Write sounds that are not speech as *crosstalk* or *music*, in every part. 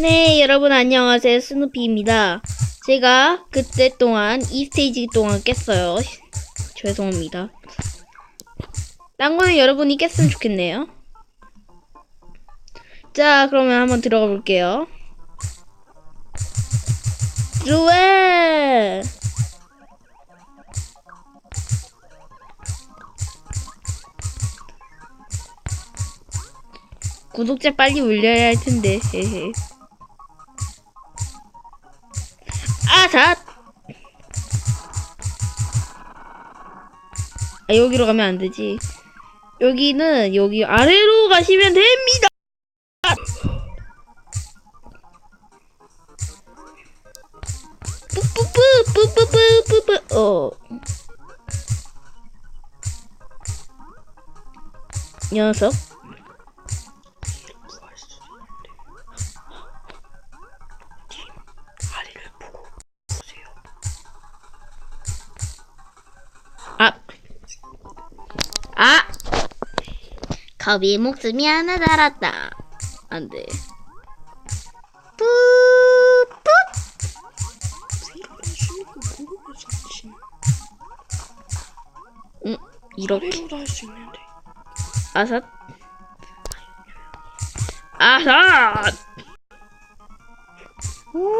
네, 여러분 안녕하세요. 스누피입니다. 제가 그때 동안 이 스테이지 동안 깼어요. *laughs* 죄송합니다. 딴 거는 여러분이 깼으면 좋겠네요. 자, 그러면 한번 들어가 볼게요. 들어와! 구독자 빨리 올려야 할 텐데. *laughs* 아, 여기로 가면 안 되지. 여기는 여기 아래로 가시면 됩니다. 뿌뿌뿌 뿌뿌뿌 뿌뿌 어. 녀석. 아! 겁이 목숨이 하나 달았다. 안 돼. 뿌뿌! 응, 이렇게. 아래로도 할수 있는데. 아삿. 아삿! 우!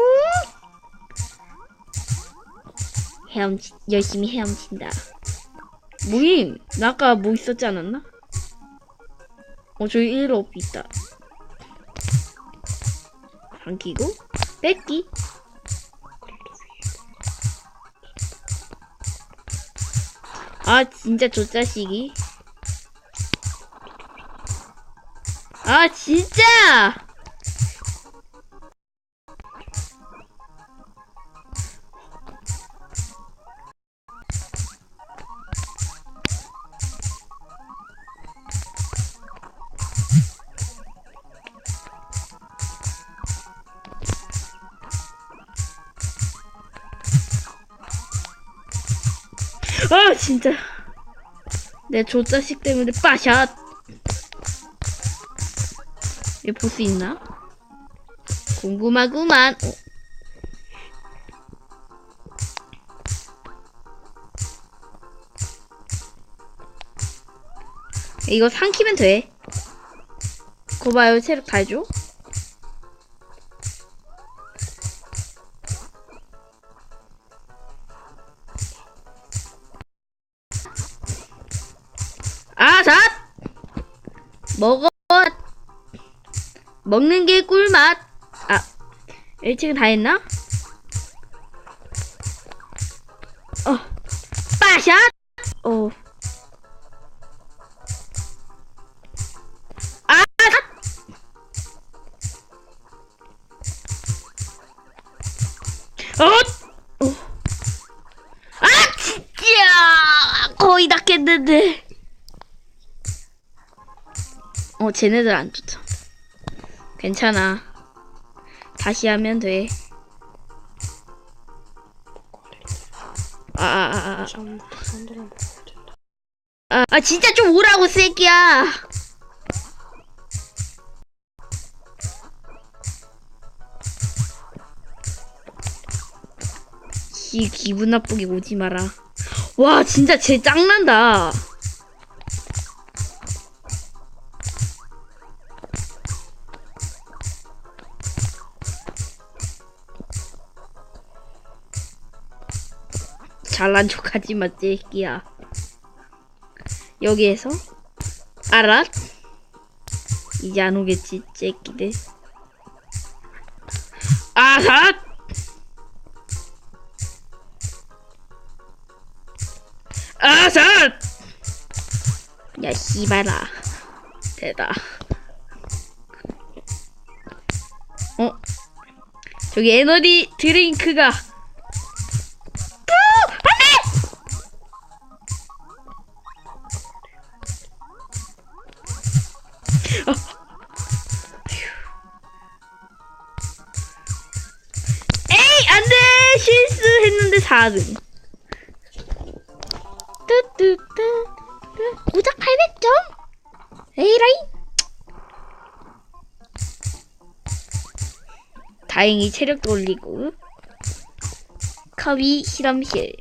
헤엄치, 열심히 헤엄친다. 모임! 나 아까 뭐 있었지 않았나? 어, 저기 1업 있다. 당기고, 뺏기. 아, 진짜 저 자식이. 아, 진짜! 아, 진짜. 내 조자식 때문에 빠샷. 얘 보스 있나? 궁금하구만. 어. 이거 삼키면 돼. 거 봐요, 체력 다 줘. 먹어! 먹는 게 꿀맛! 아, 1층 다 했나? 어, 빠샷! 어. 아, 잣! 어! 어. 아, 진짜! 거의 다 깼는데. 어, 쟤네들 안 좋다. 괜찮아. 다시 하면 돼. 아, 아, 아. 아, 아, 진짜 좀 오라고, 새끼야! 이 기분 나쁘게 오지 마라. 와, 진짜 쟤 짱난다. 잘난 척하지 마, 새끼야. 여기에서 알아? 이제 안 오겠지, 새끼들. 아삿! 아삿! 야, 씨발아. 대다. 어? 저기 에너지 드링크가. 실수했는데 4등. 뚜뚜뚜. 고작 800점? 에이라이? 다행히 체력도 올리고. 커비 실험실.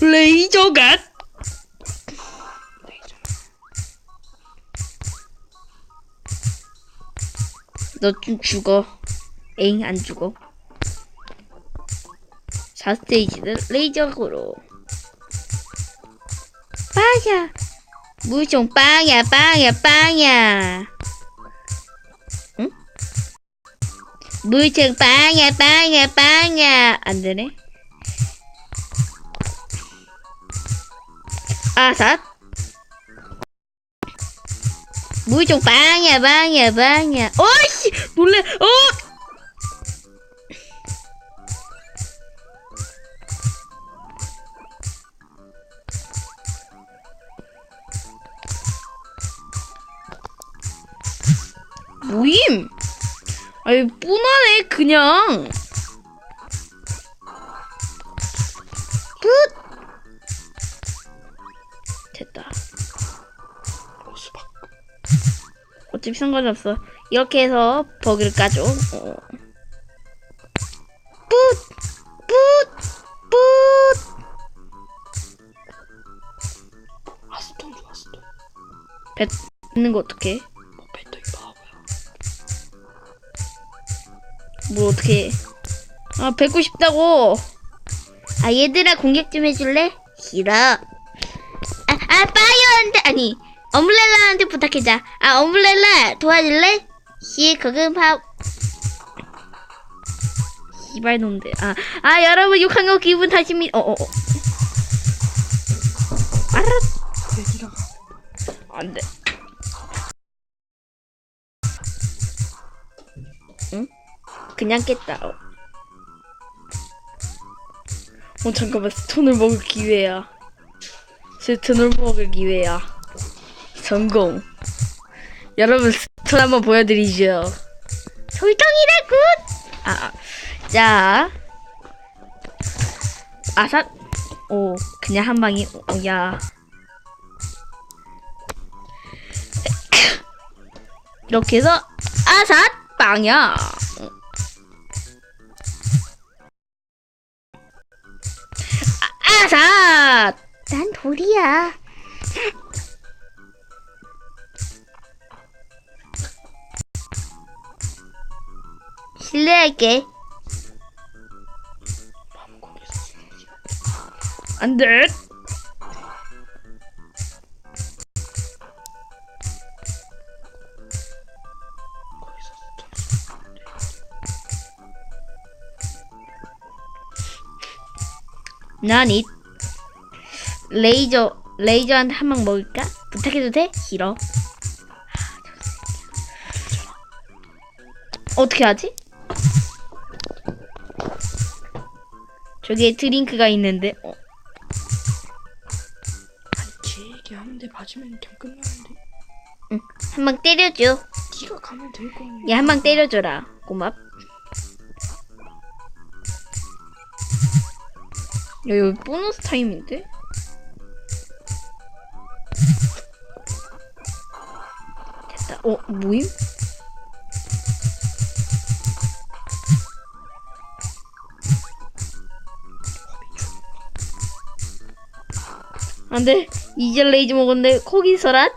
레이저 갓! 너 좀 죽어. 에잉, 안 죽어. 4스테이지는 레이저으로. 빵야! 무총 빵야, 빵야, 빵야! 응? 물총 빵야, 빵야, 빵야! 안 되네. 아삿! 물총 빵야, 빵야, 빵야! 어이씨! 놀래! 어! 모임? 아니, 뻔하네, 그냥. 끝! 됐다. 로스박. 어차피 상관이 없어. 이렇게 해서 버기를 까줘. 어. 뿌! 뿌! 뿌! 아스톤 줘 아스톤. 뱉는 거 어떡해? 뭘 어떻게 해? 아, 뵙고 싶다고. 아, 얘들아, 공격 좀 해줄래? 싫어. 아, 아, 파이어한테, 아니, 엄블렐라한테 부탁해자. 아, 엄블렐라, 도와줄래? 밥. 씨발 놈들. 아, 아, 여러분, 욕한 거 기분 탓입니다. 어, 어, 어. 알았. 얘들아. 안 돼. 응? 그냥 깼다. 어. 어, 잠깐만. 스톤을 먹을 기회야. 스톤을 먹을 기회야. 성공. 여러분, 스톤 한번 보여드리죠. 솔덩이라 굿! 아, 아. 자. 아삿. 오, 그냥 한 방이, 어, 야. *laughs* 이렇게 해서 아삿 빵야 아, 아삿 난 돌이야. 실례할게. 숨지. 안돼 난이 레이저 레이저한테 한 방 먹을까? 부탁해도 돼? 싫어. 어떻게 하지? 저기에 드링크가 있는데 어, 아니 한대 맞으면 그냥 끝나는데. 한방 때려줘. 네가 가면 될거 아니야. 얘 한 방 때려줘라. 고맙. 야, 이거 보너스 타임인데? 됐다. 어, 모임? 안 돼. 이제 레이즈 먹었는데, 거기서라?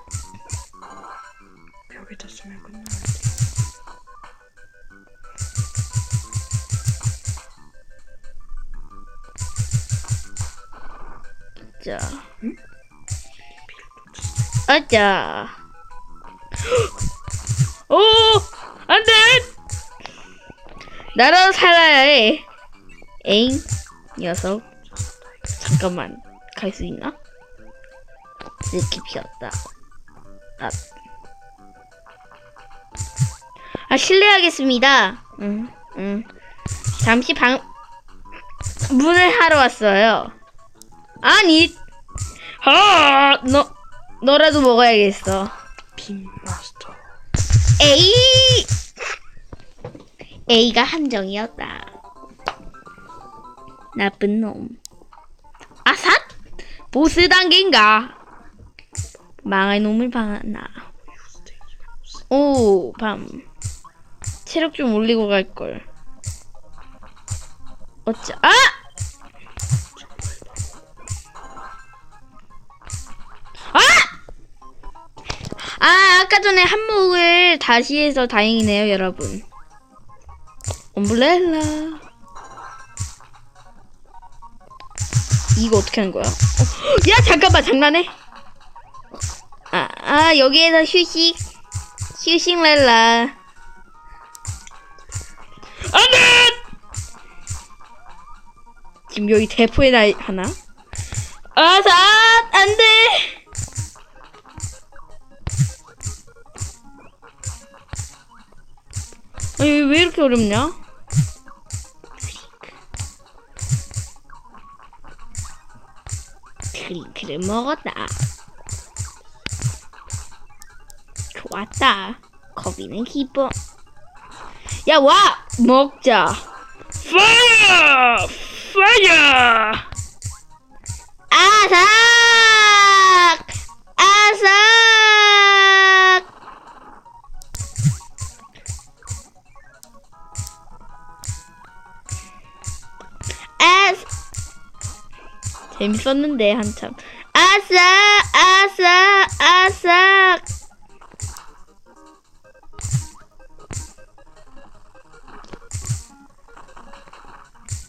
아자. *gasps* 오! 안 돼! 나라도 살아야 해. 에잉, 녀석. 잠깐만. 갈 수 있나? 이렇게 피었다. 아. 아, 실례하겠습니다. 응, 응. 잠시 방, 문을 하러 왔어요. 아니, 아, 너, 너라도 먹어야겠어. 빔 마스터. 에이! A가 함정이었다. 나쁜 놈. 아삿! 보스 단계인가? 망할 놈을 방하나. 오, 밤. 체력 좀 올리고 갈 걸. 어째 아! 아! 전에 한몫을 다시 해서 다행이네요, 여러분. 엄블렐라. 이거 어떻게 하는 거야? 어, 야, 잠깐만, 장난해? 아, 아, 여기에서 휴식. 휴식 렐라. 안 돼! 지금 여기 대포에 나 하나? 아사! 안 돼! 아니, 왜 이렇게 어렵냐? 드링크를 먹었다. 좋았다. 거비는 기뻐. 야, 와! 먹자. 파이어! 파이어! 아삭! 아삭! 재밌었는데, 한참. 아삭! 아삭! 아삭!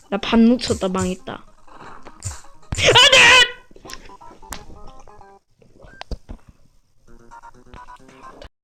나반 놓쳤다, 망했다.